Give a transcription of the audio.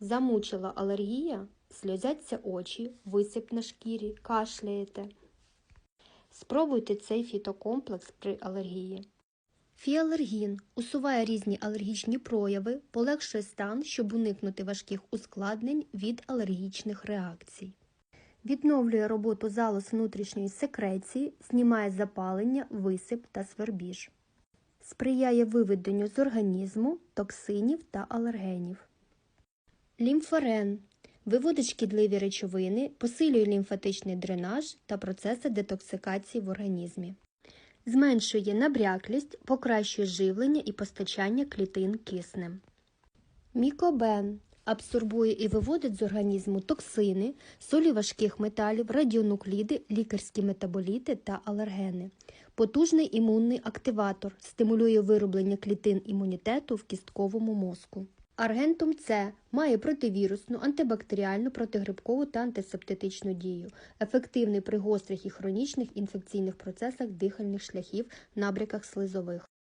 Замучила алергія, сльозяться очі, висип на шкірі, кашляєте. Спробуйте цей фітокомплекс при алергії. Фіалергін усуває різні алергічні прояви, полегшує стан, щоб уникнути важких ускладнень від алергічних реакцій. Відновлює роботу залоз внутрішньої секреції, знімає запалення, висип та свербіж. Сприяє виведенню з організму токсинів та алергенів. Лімфорен виводить шкідливі речовини, посилює лімфатичний дренаж та процеси детоксикації в організмі. Зменшує набряклість, покращує живлення і постачання клітин киснем. Мікобен абсорбує і виводить з організму токсини, солі важких металів, радіонукліди, лікарські метаболіти та алергени. Потужний імунний активатор стимулює вироблення клітин імунітету в кістковому мозку. Аргентум С має противірусну, антибактеріальну, протигрибкову та антисептитичну дію, ефективний при гострих і хронічних інфекційних процесах дихальних шляхів, набряках слизових.